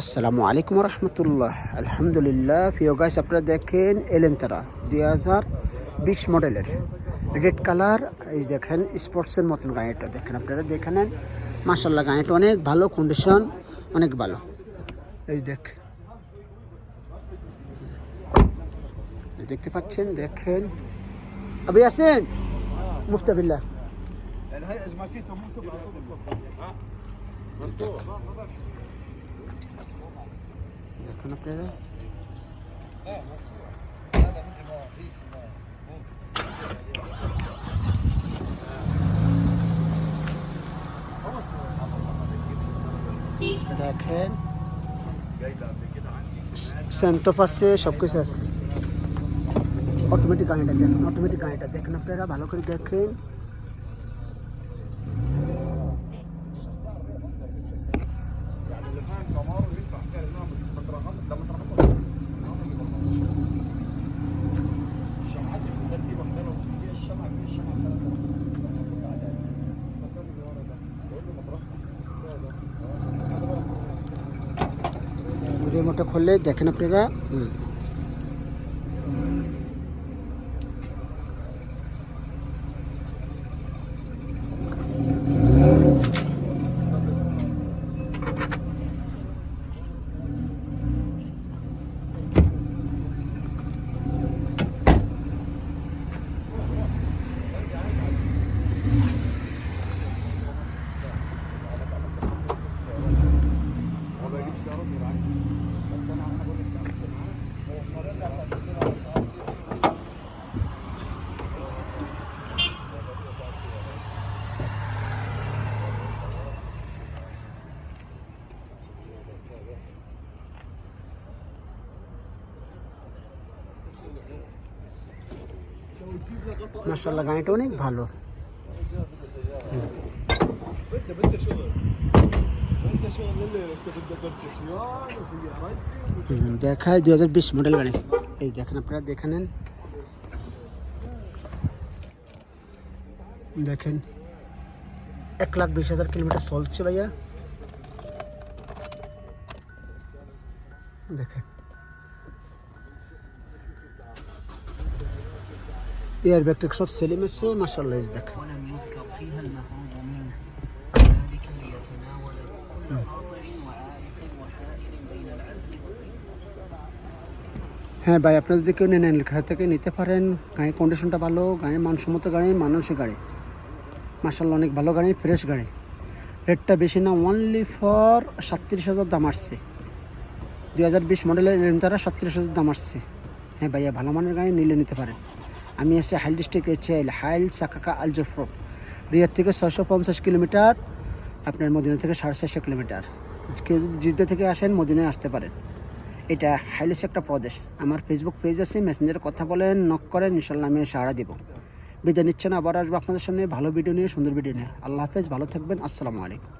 আসসালামু আলাইকুম রহমতুল্লাহ আলহামদুলিল্লাহ প্রিয় গাইস আপনারা দেখেন এলেনতারা দুই হাজার বিশ মডেলের রেড কালার এই দেখেন স্পোর্টসের মতন গাড়িটা দেখেন আপনারা দেখে নেন মাসাল্লাহ গাড়িটা অনেক ভালো কন্ডিশন অনেক ভালো এই দেখ দেখতে পাচ্ছেন দেখেন আবি আছেন মুফতাবিল্লাহ দেখুন আপনারা দেখেন সেন্টপ আছে সব কিছু আছে অটোমেটিক গাড়িটা দেখেন অটোমেটিক গাড়িটা দেখেন আপনারা ভালো করে দেখেন ভিডিওর মতো খুললে দেখেন আপনারা। হুম। মাসাল্লাহ গাড়িটা অনেক ভালো দেখায় দুই হাজার বিশ মডেল গাড়ি। এই দেখেন আপনারা, দেখে নেন। দেখেন, এক লাখ বিশ হাজার কিলোমিটার চলছে ভাইয়া। দেখেন। এয়ার ব্যাগটা সব সেলিম এসছে মার্শাল্লাহ দেখেন। হ্যাঁ ভাই, আপনারা যদি কেউ নেন লেখা থেকে নিতে পারেন। গাড়ির কন্ডিশনটা ভালো গাড়ির মানসম্মত গাড়ি মানুষের গাড়ি। মার্শাল্লাহ অনেক ভালো গাড়ি ফ্রেশ গাড়ি। রেটটা বেশি না অনলি ফর সাতত্রিশ হাজার দাম আসছে। দুই হাজার বিশ মডেলের রেঞ্জারা সাতত্রিশ হাজার দাম আসছে। হ্যাঁ ভাইয়া, ভালো মানের গাড়ি নিলে নিতে পারেন। আমি এসে হাইল ডিস্ট্রিক্ট এসে হাইল সাকাকা আলজফর রিয়ার থেকে ছয়শো পঞ্চাশ কিলোমিটার আপনার মদিনা থেকে সাড়ে চারশো কিলোমিটার। কেউ যদি জিদ্দা থেকে আসেন, মদিনায় আসতে পারেন। এটা হাইলিস একটা প্রদেশ। আমার ফেসবুক পেজ আছে মেসেঞ্জারে কথা বলেন নক করেন ইনশাল্লাহ আমি সাড়া দেবো। বিদায় নিচ্ছেন, আবার আসব আপনাদের সামনে ভালো ভিডিও নিয়ে, সুন্দর ভিডিও নিয়ে। আল্লাহ হাফেজ, ভালো থাকবেন, আসসালামু আলাইকুম।